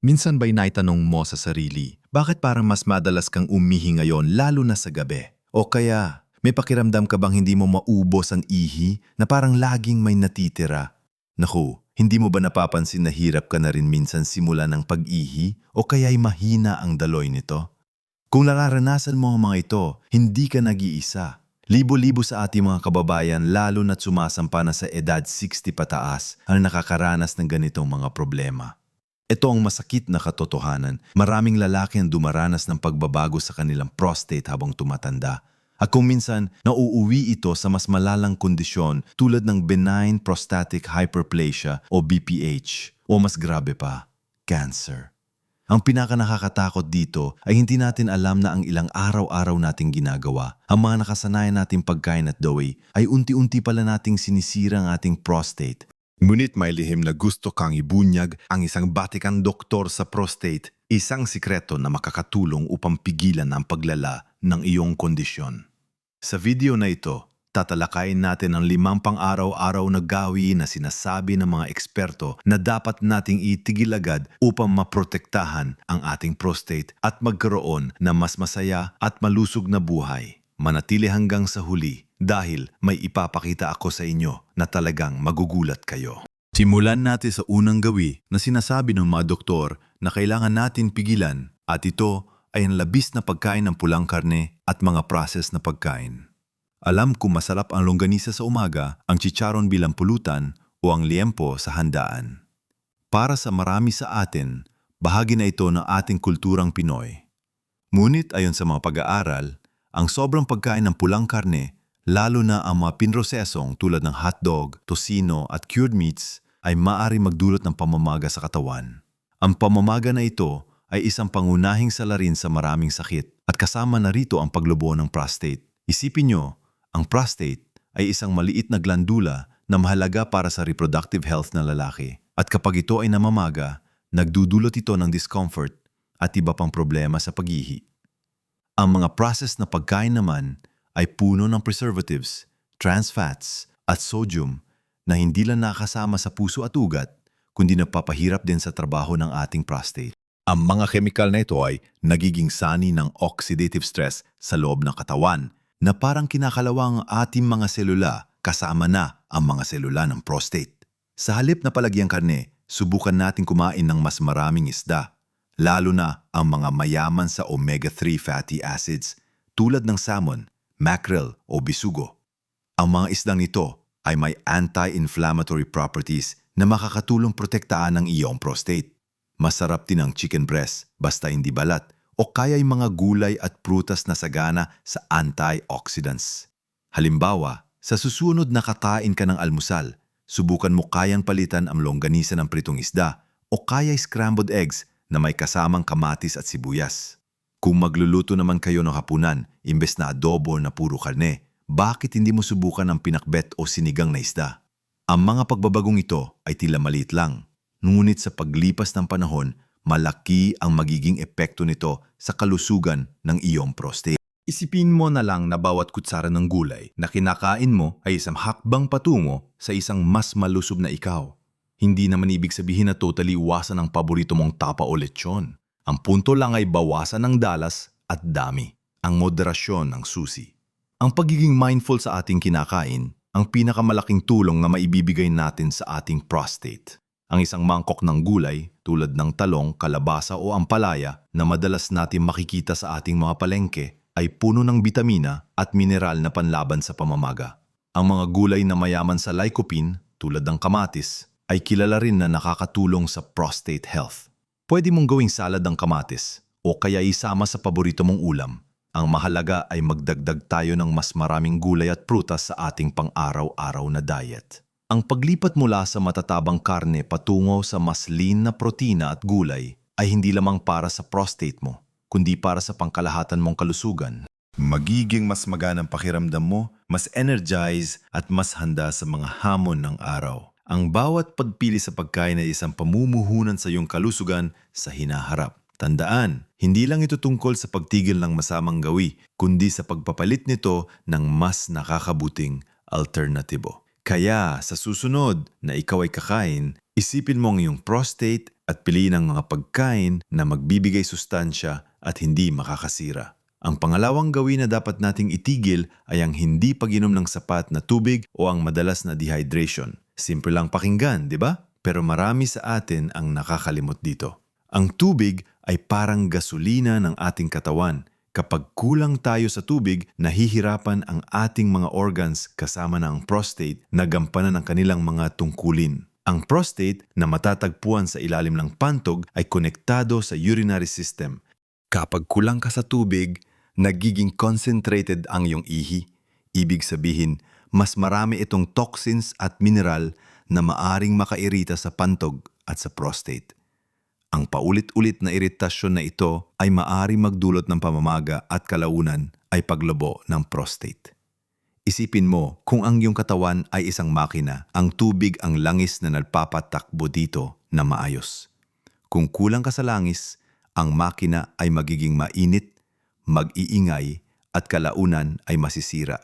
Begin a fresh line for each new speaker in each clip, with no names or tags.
Minsan ba'y naitanong mo sa sarili, bakit parang mas madalas kang umihi ngayon lalo na sa gabi? O kaya, may pakiramdam ka bang hindi mo maubos ang ihi na parang laging may natitira? Naku, hindi mo ba napapansin na hirap ka na rin minsan simula ng pag-ihi o kaya'y mahina ang daloy nito? Kung nararanasan mo ang mga ito, hindi ka nag-iisa. Libo-libo sa ating mga kababayan lalo na't sumasampa na sa edad 60 pataas ang nakakaranas ng ganitong mga problema. Ito ang masakit na katotohanan. Maraming lalaki ang dumaranas ng pagbabago sa kanilang prostate habang tumatanda. At kung minsan, nauuwi ito sa mas malalang kondisyon tulad ng benign prostatic hyperplasia o BPH o mas grabe pa, cancer. Ang pinakanakakatakot dito ay hindi natin alam na ang ilang araw-araw nating ginagawa, ang mga nakasanayan nating pagkain at dawi, ay unti-unti pala nating sinisira ang ating prostate Ngunit may lihim na gusto kang ibunyag ang isang batikang doktor sa prostate, isang sikreto na makakatulong upang pigilan ang paglala ng iyong kondisyon. Sa video na ito, tatalakayin natin ang limang pang-araw-araw na gawi na sinasabi ng mga eksperto na dapat nating itigil agad upang maprotektahan ang ating prostate at magkaroon ng mas masaya at malusog na buhay. Manatili hanggang sa huli dahil may ipapakita ako sa inyo na talagang magugulat kayo. Simulan natin sa unang gawi na sinasabi ng mga doktor na kailangan natin pigilan at ito ay ang labis na pagkain ng pulang karne at mga process na pagkain. Alam kung masarap ang longganisa sa umaga, ang chicharon bilang pulutan o ang liempo sa handaan. Para sa marami sa atin, bahagi na ito ng ating kulturang Pinoy. Ngunit ayon sa mga pag-aaral, ang sobrang pagkain ng pulang karne, lalo na ang mga pinrosesong tulad ng hotdog, tosino at cured meats ay maaari magdulot ng pamamaga sa katawan. Ang pamamaga na ito ay isang pangunahing salarin sa maraming sakit at kasama na rito ang paglubo ng prostate. Isipin nyo, ang prostate ay isang maliit na glandula na mahalaga para sa reproductive health ng lalaki. At kapag ito ay namamaga, nagdudulot ito ng discomfort at iba pang problema sa pag-ihi. Ang mga process na pagkain naman ay puno ng preservatives, trans fats at sodium na hindi lang nakasama sa puso at ugat, kundi nagpapahirap din sa trabaho ng ating prostate. Ang mga chemical na ito ay nagiging sani ng oxidative stress sa loob ng katawan na parang kinakalawang ating mga selula kasama na ang mga selula ng prostate. Sa halip na palagyang karne, subukan natin kumain ng mas maraming isda lalo na ang mga mayaman sa omega-3 fatty acids tulad ng salmon, mackerel o bisugo. Ang mga isdang ito ay may anti-inflammatory properties na makakatulong protektaan ang iyong prostate. Masarap din ang chicken breast basta hindi balat o kaya'y mga gulay at prutas na sagana sa antioxidants. Halimbawa, sa susunod na kakain ka ng almusal, subukan mo kayang palitan ang longganisa ng pritong isda o kaya'y scrambled eggs na may kasamang kamatis at sibuyas. Kung magluluto naman kayo ng hapunan, imbes na adobo na puro karne, bakit hindi mo subukan ang pinakbet o sinigang na isda? Ang mga pagbabagong ito ay tila maliit lang, ngunit sa paglipas ng panahon, malaki ang magiging epekto nito sa kalusugan ng iyong prostate. Isipin mo na lang na bawat kutsara ng gulay na kinakain mo ay isang hakbang patungo sa isang mas malusob na ikaw. Hindi naman ibig sabihin na totally iwasan ang paborito mong tapa o lechon. Ang punto lang ay bawasan ng dalas at dami, ang moderasyon ng susi. Ang pagiging mindful sa ating kinakain, ang pinakamalaking tulong na maibibigay natin sa ating prostate. Ang isang mangkok ng gulay tulad ng talong, kalabasa o ampalaya na madalas natin makikita sa ating mga palengke ay puno ng bitamina at mineral na panlaban sa pamamaga. Ang mga gulay na mayaman sa lycopene tulad ng kamatis, ay kilala rin na nakakatulong sa prostate health. Pwede mong gawing salad ng kamatis o kaya isama sa paborito mong ulam. Ang mahalaga ay magdagdag tayo ng mas maraming gulay at prutas sa ating pang-araw-araw na diet. Ang paglipat mula sa matatabang karne patungo sa mas lean na protina at gulay ay hindi lamang para sa prostate mo, kundi para sa pangkalahatan mong kalusugan. Magiging mas maganang pakiramdam mo, mas energized at mas handa sa mga hamon ng araw. Ang bawat pagpili sa pagkain ay isang pamumuhunan sa iyong kalusugan sa hinaharap. Tandaan, hindi lang ito tungkol sa pagtigil ng masamang gawi, kundi sa pagpapalit nito ng mas nakakabuting alternatibo. Kaya sa susunod na ikaw ay kakain, Isipin mo ang iyong prostate at piliin ang mga pagkain na magbibigay sustansya at hindi makakasira. Ang pangalawang gawin na dapat nating itigil ay ang hindi pag-inom ng sapat na tubig o ang madalas na dehydration. Simple lang pakinggan, di ba? Pero marami sa atin ang nakakalimot dito. Ang tubig ay parang gasolina ng ating katawan. Kapag kulang tayo sa tubig, nahihirapan ang ating mga organs kasama na ang prostate na gampanan ang kanilang mga tungkulin. Ang prostate na matatagpuan sa ilalim ng pantog ay konektado sa urinary system. Kapag kulang ka sa tubig, nagiging concentrated ang iyong ihi. Ibig sabihin, mas marami itong toxins at mineral na maaring makairita sa pantog at sa prostate. Ang paulit-ulit na iritasyon na ito ay maaring magdulot ng pamamaga at kalaunan ay paglobo ng prostate. Isipin mo kung ang iyong katawan ay isang makina, ang tubig ang langis na nagpapatakbo dito na maayos. Kung kulang ka sa langis, ang makina ay magiging mainit, mag-iingay at kalaunan ay masisira.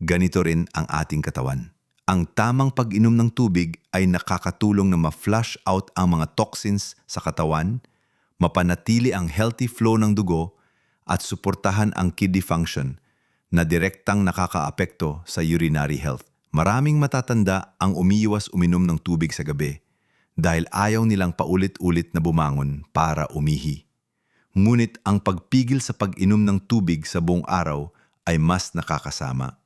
Ganito rin ang ating katawan. Ang tamang pag-inom ng tubig ay nakakatulong na ma-flush out ang mga toxins sa katawan, mapanatili ang healthy flow ng dugo, at suportahan ang kidney function na direktang nakakaapekto sa urinary health. Maraming matatanda ang umiiwas uminom ng tubig sa gabi dahil ayaw nilang paulit-ulit na bumangon para umihi. Ngunit ang pagpigil sa pag-inom ng tubig sa buong araw ay mas nakakasama.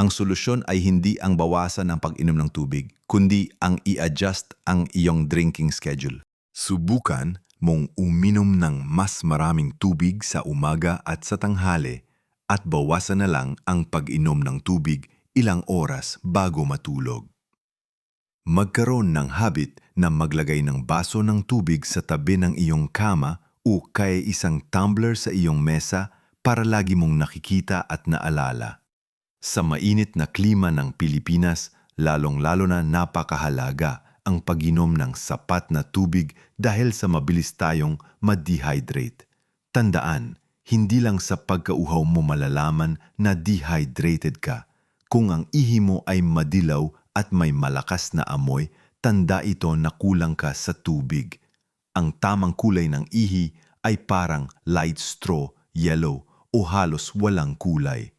Ang solusyon ay hindi ang bawasan ng pag-inom ng tubig, kundi ang i-adjust ang iyong drinking schedule. Subukan mong uminom ng mas maraming tubig sa umaga at sa tanghali at bawasan na lang ang pag-inom ng tubig ilang oras bago matulog. Magkaroon ng habit na maglagay ng baso ng tubig sa tabi ng iyong kama o kaya isang tumbler sa iyong mesa para lagi mong nakikita at naalala. Sa mainit na klima ng Pilipinas, lalong-lalo na napakahalaga ang pag-inom ng sapat na tubig dahil sa mabilis tayong ma-dehydrate. Tandaan, hindi lang sa pagkauhaw mo malalaman na dehydrated ka. Kung ang ihi mo ay madilaw at may malakas na amoy, tanda ito na kulang ka sa tubig. Ang tamang kulay ng ihi ay parang light straw, yellow o halos walang kulay.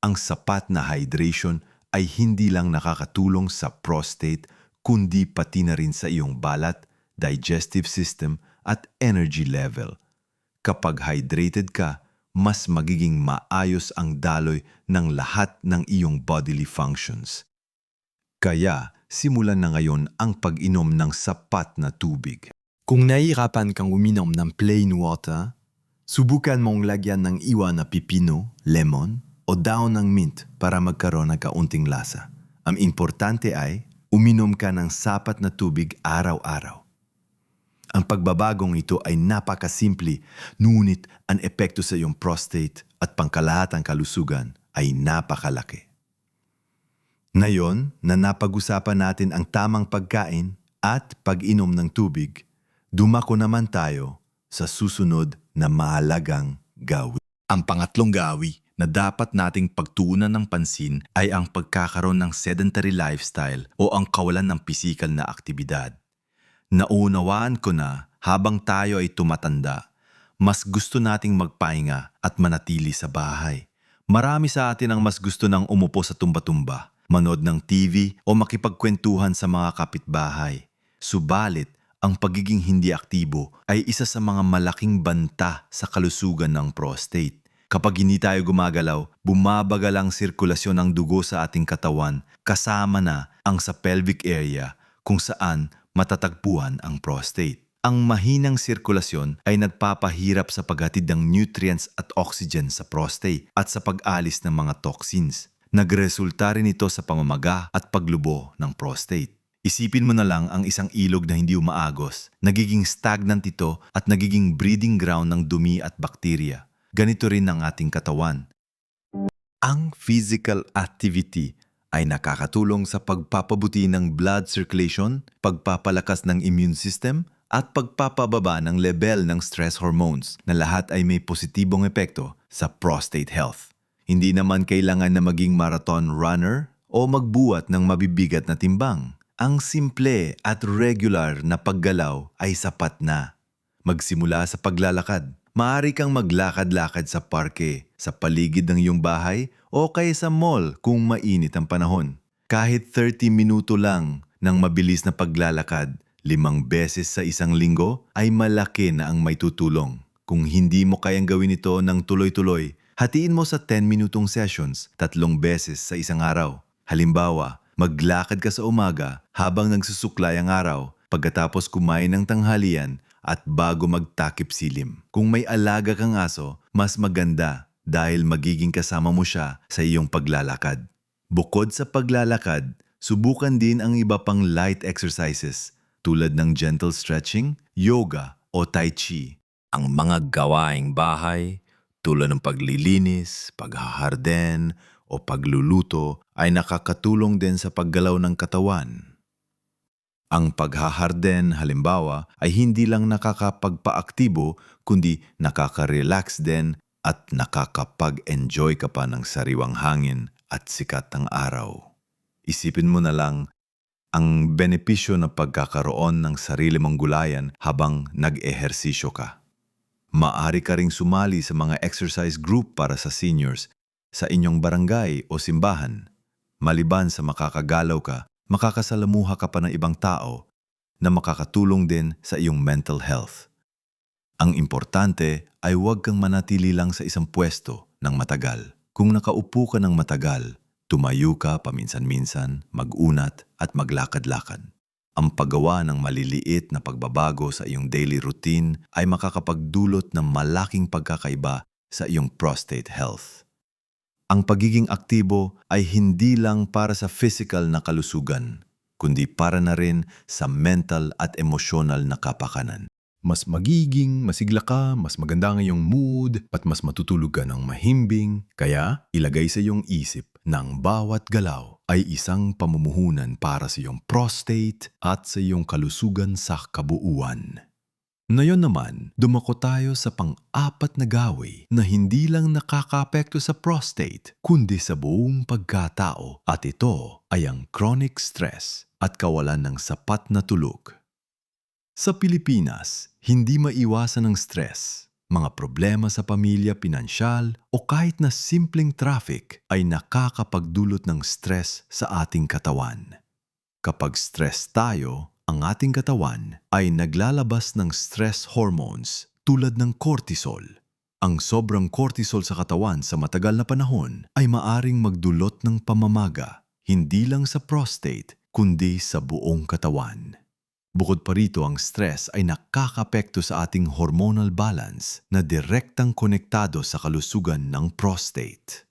Ang sapat na hydration ay hindi lang nakakatulong sa prostate kundi pati na rin sa iyong balat, digestive system at energy level. Kapag hydrated ka, mas magiging maayos ang daloy ng lahat ng iyong bodily functions. Kaya, simulan na ngayon ang pag-inom ng sapat na tubig.
Kung nahihirapan kang uminom ng plain water, subukan mong lagyan ng iwa na pipino, lemon, o daon ng mint para magkaroon ng kaunting lasa. Ang importante ay, uminom ka ng sapat na tubig araw-araw. Ang pagbabagong ito ay napakasimple, ngunit ang epekto sa iyong prostate at pangkalahatang kalusugan ay napakalaki. Ngayon na napag-usapan natin ang tamang pagkain at pag-inom ng tubig, dumako naman tayo sa susunod na mahalagang gawi. Ang pangatlong gawi na dapat nating pagtuunan ng pansin ay ang pagkakaroon ng sedentary lifestyle o ang kawalan ng pisikal na aktibidad. Naunawaan ko na habang tayo ay tumatanda, mas gusto nating magpahinga at manatili sa bahay. Marami sa atin ang mas gusto ng umupo sa tumba-tumba, manood ng TV o makipagkwentuhan sa mga kapitbahay. Subalit, ang pagiging hindi aktibo ay isa sa mga malaking banta sa kalusugan ng prostate. Kapag hindi tayo gumagalaw, bumabagal ang sirkulasyon ng dugo sa ating katawan kasama na ang sa pelvic area kung saan matatagpuan ang prostate. Ang mahinang sirkulasyon ay nagpapahirap sa paghatid ng nutrients at oxygen sa prostate at sa pag-alis ng mga toxins. Nagresulta rin ito sa pamamaga at paglubo ng prostate. Isipin mo na lang ang isang ilog na hindi umaagos. Nagiging stagnant ito at nagiging breeding ground ng dumi at bakterya ganito rin ang ating katawan. Ang physical activity ay nakakatulong sa pagpapabuti ng blood circulation, pagpapalakas ng immune system, at pagpapababa ng level ng stress hormones na lahat ay may positibong epekto sa prostate health. Hindi naman kailangan na maging marathon runner o magbuhat ng mabibigat na timbang.
Ang simple at regular na paggalaw ay sapat na. Magsimula sa paglalakad. Maaari kang maglakad-lakad sa parke, sa paligid ng iyong bahay o kaya sa mall kung mainit ang panahon. Kahit 30 minuto lang ng mabilis na paglalakad, limang beses sa isang linggo ay malaki na ang may tutulong. Kung hindi mo kayang gawin ito ng tuloy-tuloy, hatiin mo sa 10 minutong sessions, tatlong beses sa isang araw. Halimbawa, maglakad ka sa umaga habang nagsusuklay ang araw, pagkatapos kumain ng tanghalian at bago magtakip silim. Kung may alaga kang aso, mas maganda dahil magiging kasama mo siya sa iyong paglalakad. Bukod sa paglalakad, subukan din ang iba pang light exercises tulad ng gentle stretching, yoga o tai chi. Ang mga gawaing bahay tulad ng paglilinis, paghaharden o pagluluto ay nakakatulong din sa paggalaw ng katawan. Ang paghaharden halimbawa ay hindi lang nakakapagpaaktibo kundi nakaka-relax din at nakakapag-enjoy ka pa ng sariwang hangin at sikat ng araw. Isipin mo na lang ang benepisyo ng pagkakaroon ng sarili mong gulayan habang nag-ehersisyo ka. Maari ka ring sumali sa mga exercise group para sa seniors sa inyong barangay o simbahan. Maliban sa makakagalaw ka, makakasalamuha ka pa ng ibang tao na makakatulong din sa iyong mental health. Ang importante ay huwag kang manatili lang sa isang pwesto ng matagal. Kung nakaupo ka ng matagal, tumayo ka paminsan-minsan, mag-unat at maglakad-lakad. Ang paggawa ng maliliit na pagbabago sa iyong daily routine ay makakapagdulot ng malaking pagkakaiba sa iyong prostate health. Ang pagiging aktibo ay hindi lang para sa physical na kalusugan, kundi para na rin sa mental at emosyonal na kapakanan.
mas magiging masigla ka, mas maganda ang iyong mood, at mas matutulog ka ng mahimbing. Kaya, ilagay sa iyong isip ang bawat galaw ay isang pamumuhunan para sa iyong prostate at sa iyong kalusugan sa kabuuan. Ngayon naman, dumako tayo sa pang-apat na gawi na hindi lang nakakaapekto sa prostate, kundi sa buong pagkatao at ito ay ang chronic stress at kawalan ng sapat na tulog. Sa Pilipinas, hindi maiwasan ng stress. Mga problema sa pamilya, pinansyal o kahit na simpleng traffic ay nakakapagdulot ng stress sa ating katawan. Kapag stress tayo, ang ating katawan ay naglalabas ng stress hormones tulad ng cortisol. Ang sobrang cortisol sa katawan sa matagal na panahon ay maaring magdulot ng pamamaga, hindi lang sa prostate, kundi sa buong katawan. Bukod pa rito, ang stress ay nakakapekto sa ating hormonal balance na direktang konektado sa kalusugan ng prostate.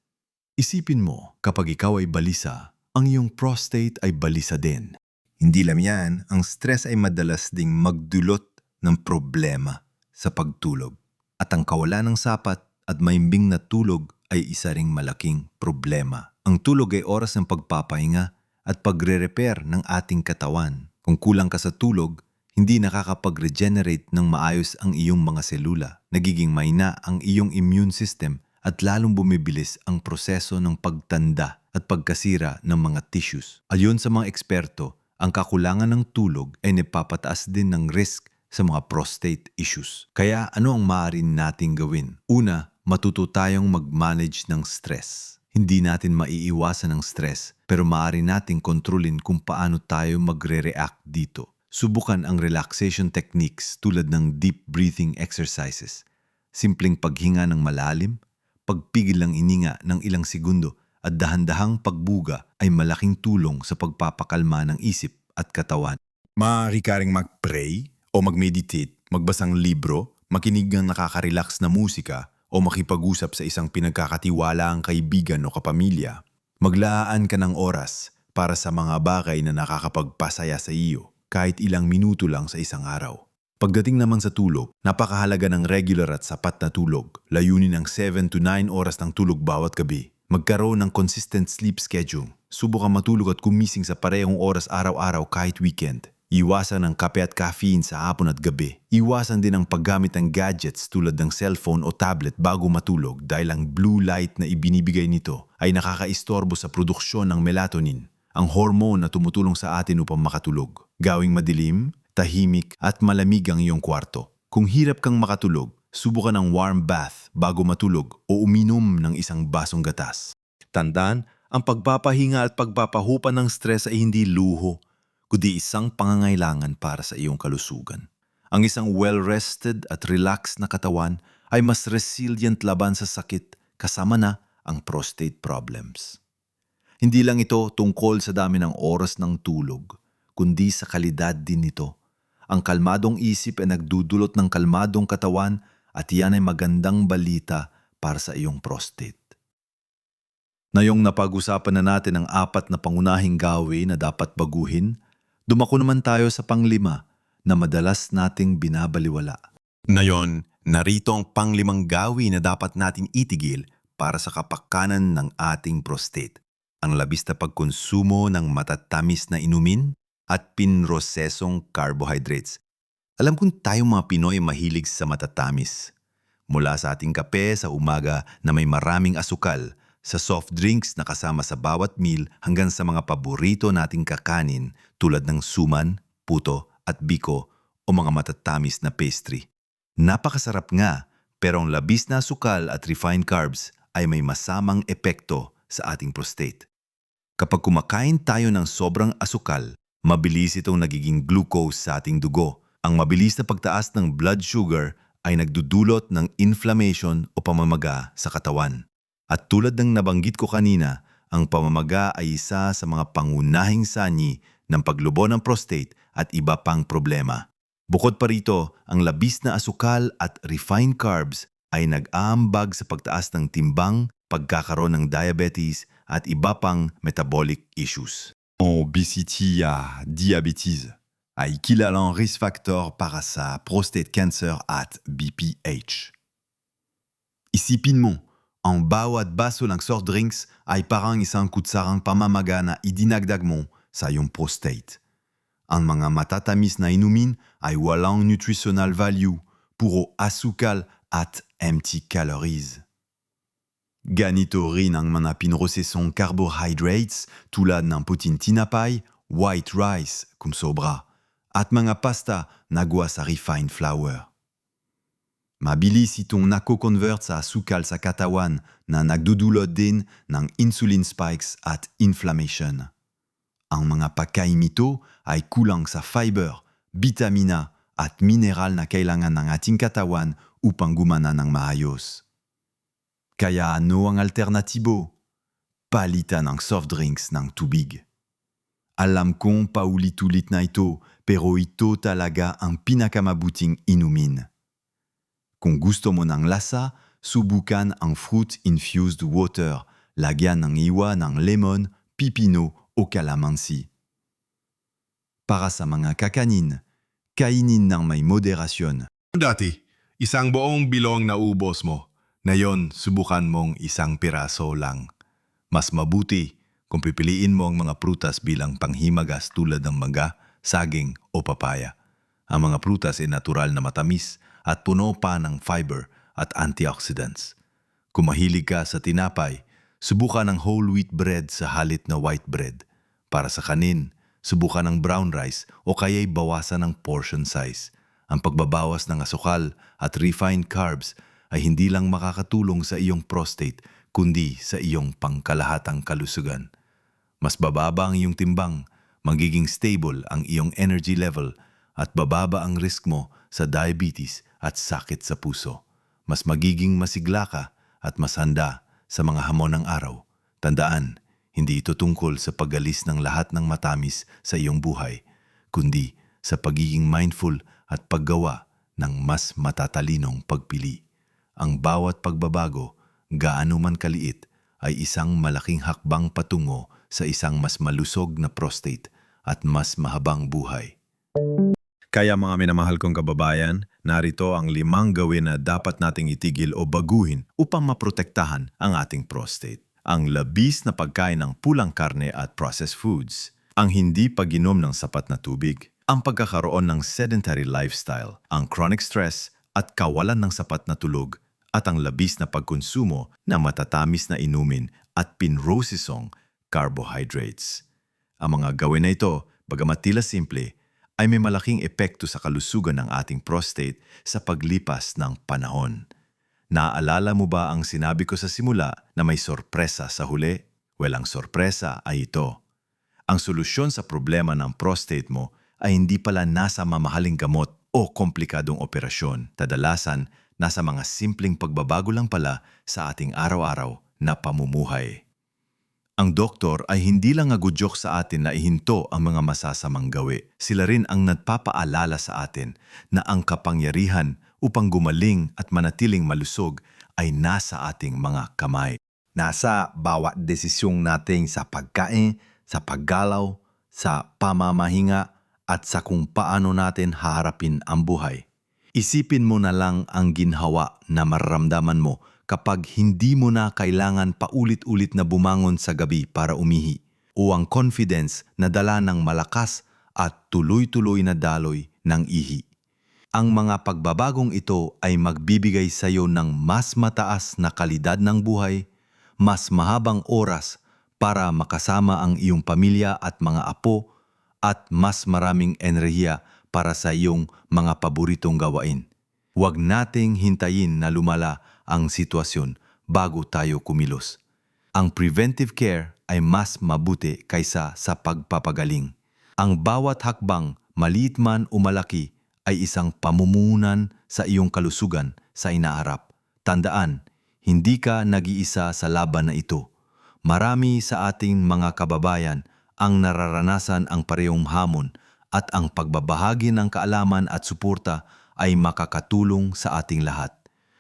Isipin mo, kapag ikaw ay balisa, ang iyong prostate ay balisa din.
Hindi lang yan, ang stress ay madalas ding magdulot ng problema sa pagtulog. At ang kawalan ng sapat at maimbing na tulog ay isa ring malaking problema. Ang tulog ay oras ng pagpapahinga at pagre-repair ng ating katawan. Kung kulang ka sa tulog, hindi nakakapag-regenerate ng maayos ang iyong mga selula. Nagiging mahina ang iyong immune system at lalong bumibilis ang proseso ng pagtanda at pagkasira ng mga tissues. Ayon sa mga eksperto, ang kakulangan ng tulog ay napapataas din ng risk sa mga prostate issues. Kaya ano ang maaari nating gawin? Una, matuto tayong mag-manage ng stress. Hindi natin maiiwasan ang stress, pero maaari nating kontrolin kung paano tayo magre-react dito. Subukan ang relaxation techniques tulad ng deep breathing exercises. Simpleng paghinga ng malalim, pagpigil ng ininga ng ilang segundo at dahan-dahang pagbuga ay malaking tulong sa pagpapakalma ng isip at katawan.
Maaari ka ring mag-pray o mag-meditate, magbasang libro, makinig ng nakaka-relax na musika o makipag-usap sa isang pinagkakatiwalaang kaibigan o kapamilya. Maglaan ka ng oras para sa mga bagay na nakakapagpasaya sa iyo kahit ilang minuto lang sa isang araw. Pagdating naman sa tulog, napakahalaga ng regular at sapat na tulog. Layunin ng 7 to 9 oras ng tulog bawat gabi. Magkaroon ng consistent sleep schedule. Subukan matulog at kumising sa parehong oras araw-araw kahit weekend. Iwasan ang kape at caffeine sa hapon at gabi. Iwasan din ang paggamit ng gadgets tulad ng cellphone o tablet bago matulog dahil ang blue light na ibinibigay nito ay nakakaistorbo sa produksyon ng melatonin
ang hormone na tumutulong sa atin upang makatulog. Gawing madilim, tahimik at malamig ang iyong kwarto. Kung hirap kang makatulog, subukan ng warm bath bago matulog o uminom ng isang basong gatas. Tandaan, ang pagpapahinga at pagpapahupa ng stress ay hindi luho, kundi isang pangangailangan para sa iyong kalusugan. Ang isang well-rested at relaxed na katawan ay mas resilient laban sa sakit kasama na ang prostate problems. Hindi lang ito tungkol sa dami ng oras ng tulog, kundi sa kalidad din nito. Ang kalmadong isip ay nagdudulot ng kalmadong katawan at iyan ay magandang balita para sa iyong prostate. Ngayong napag-usapan na natin ang apat na pangunahing gawi na dapat baguhin, dumako naman tayo sa panglima na madalas nating binabaliwala. Ngayon, narito ang panglimang gawi na dapat natin itigil para sa kapakanan ng ating prostate. Ang labis na pagkonsumo ng matatamis na inumin at pinrosesong carbohydrates. Alam kong tayong mga Pinoy mahilig sa matatamis. Mula sa ating kape sa umaga na may maraming asukal, sa soft drinks na kasama sa bawat meal hanggang sa mga paborito nating kakanin tulad ng suman, puto at biko o mga matatamis na pastry. Napakasarap nga, pero ang labis na asukal at refined carbs ay may masamang epekto sa ating prostate. Kapag kumakain tayo ng sobrang asukal, mabilis itong nagiging glucose sa ating dugo. Ang mabilis na pagtaas ng blood sugar ay nagdudulot ng inflammation o pamamaga sa katawan. At tulad ng nabanggit ko kanina, ang pamamaga ay isa sa mga pangunahing sanyi ng paglubo ng prostate at iba pang problema. Bukod pa rito, ang labis na asukal at refined carbs ay nag-aambag sa pagtaas ng timbang, pagkakaroon ng diabetes at iba pang metabolic issues.
Obesity à diabetes, équivalent risk factor para sa prostate cancer at BPH. Isipin mo, ang bawat baso ng soft drinks ay parang isang kutsarang pamamaga na idinagdag mo sa iyong prostate. Ang mga matatamis na inumin ay walang nutritional value, puro asukal at empty calories. Ganito rin ang mga carbohydrates tulad ng putin tinapay, white rice kung sobra, at mga pasta na gawa sa refined flour. Mabilis itong nako-convert sa asukal sa katawan na nagdudulot din ng insulin spikes at inflammation. Ang mga pagkain nito ay kulang sa fiber, vitamina at mineral na kailangan ng ating katawan upang gumana ng maayos. Kaya ano ang alternatibo? Palitan ng soft drinks ng tubig. Alam kong paulit-ulit na ito, pero ito talaga ang pinakamabuting inumin. Kung gusto mo ng lasa, subukan ang fruit-infused water, lagyan ng iwa ng lemon, pipino o calamansi. Para sa mga kakanin, kainin ng may moderasyon.
Dati, isang buong bilong na ubos mo. Ngayon, subukan mong isang piraso lang. Mas mabuti kung pipiliin mo ang mga prutas bilang panghimagas tulad ng mangga, saging o papaya. Ang mga prutas ay natural na matamis at puno pa ng fiber at antioxidants. Kung mahilig ka sa tinapay, subukan ng whole wheat bread sa halit na white bread. Para sa kanin, subukan ng brown rice o kaya'y bawasan ng portion size. Ang pagbabawas ng asukal at refined carbs ay hindi lang makakatulong sa iyong prostate kundi sa iyong pangkalahatang kalusugan. Mas bababa ang iyong timbang, magiging stable ang iyong energy level at bababa ang risk mo sa diabetes at sakit sa puso. Mas magiging masigla ka at mas handa sa mga hamon ng araw. Tandaan, hindi ito tungkol sa pagalis ng lahat ng matamis sa iyong buhay, kundi sa pagiging mindful at paggawa ng mas matatalinong pagpili. Ang bawat pagbabago, gaano man kaliit, ay isang malaking hakbang patungo sa isang mas malusog na prostate at mas mahabang buhay.
Kaya mga minamahal kong kababayan, narito ang limang gawin na dapat nating itigil o baguhin upang maprotektahan ang ating prostate. Ang labis na pagkain ng pulang karne at processed foods, ang hindi pag-inom ng sapat na tubig, ang pagkakaroon ng sedentary lifestyle, ang chronic stress at kawalan ng sapat na tulog, at ang labis na pagkonsumo ng matatamis na inumin at pinrosisong carbohydrates. Ang mga gawin na ito, bagamat tila simple, ay may malaking epekto sa kalusugan ng ating prostate sa paglipas ng panahon. Naaalala mo ba ang sinabi ko sa simula na may sorpresa sa huli? Walang sorpresa ay ito. Ang solusyon sa problema ng prostate mo ay hindi pala nasa mamahaling gamot o komplikadong operasyon. Kadalasan, nasa mga simpleng pagbabago lang pala sa ating araw-araw na pamumuhay. Ang doktor ay hindi lang agudyok sa atin na ihinto ang mga masasamang gawi. Sila rin ang nagpapaalala sa atin na ang kapangyarihan upang gumaling at manatiling malusog ay nasa ating mga kamay.
Nasa bawat desisyong natin sa pagkain, sa paggalaw, sa pamamahinga at sa kung paano natin haharapin ang buhay. Isipin mo na lang ang ginhawa na mararamdaman mo kapag hindi mo na kailangan paulit-ulit na bumangon sa gabi para umihi o ang confidence na dala ng malakas at tuloy-tuloy na daloy ng ihi. Ang mga pagbabagong ito ay magbibigay sa iyo ng mas mataas na kalidad ng buhay, mas mahabang oras para makasama ang iyong pamilya at mga apo at mas maraming enerhiya para sa iyong mga paboritong gawain. Huwag nating hintayin na lumala ang sitwasyon bago tayo kumilos. Ang preventive care ay mas mabuti kaysa sa pagpapagaling. Ang bawat hakbang, maliit man o malaki, ay isang pamumunan sa iyong kalusugan sa inaharap. Tandaan, hindi ka nag-iisa sa laban na ito. Marami sa ating mga kababayan ang nararanasan ang parehong hamon at ang pagbabahagi ng kaalaman at suporta ay makakatulong sa ating lahat.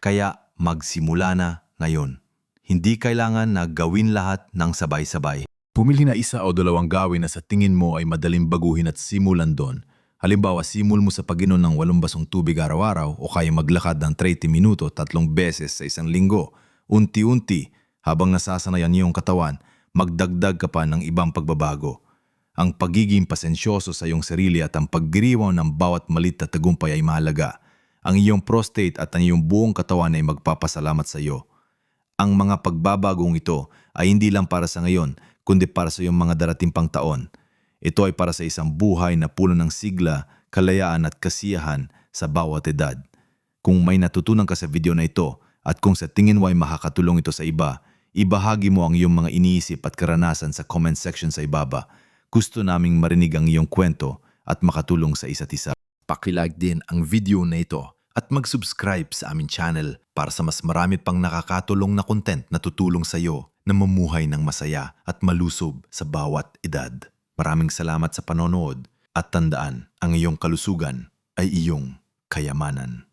Kaya magsimula na ngayon. Hindi kailangan na gawin lahat ng sabay-sabay.
Pumili na isa o dalawang gawin na sa tingin mo ay madaling baguhin at simulan doon. Halimbawa, simul mo sa pag-inom ng walong basong tubig araw-araw o kaya maglakad ng 30 minuto tatlong beses sa isang linggo. Unti-unti, habang nasasanayan niyong katawan, magdagdag ka pa ng ibang pagbabago. Ang pagiging pasensyoso sa iyong sarili at ang pagdiriwang ng bawat malit na tagumpay ay mahalaga. Ang iyong prostate at ang iyong buong katawan ay magpapasalamat sa iyo. Ang mga pagbabagong ito ay hindi lang para sa ngayon, kundi para sa iyong mga darating pang taon. Ito ay para sa isang buhay na puno ng sigla, kalayaan at kasiyahan sa bawat edad. Kung may natutunan ka sa video na ito at kung sa tingin mo ay makakatulong ito sa iba, ibahagi mo ang iyong mga iniisip at karanasan sa comment section sa ibaba. Gusto naming marinig ang iyong kwento at makatulong sa isa't isa. Pakilike din ang video na ito at mag-subscribe sa aming channel para sa mas marami pang nakakatulong na content na tutulong sa iyo na mamuhay ng masaya at malusob sa bawat edad. Maraming salamat sa panonood at tandaan, ang iyong kalusugan ay iyong kayamanan.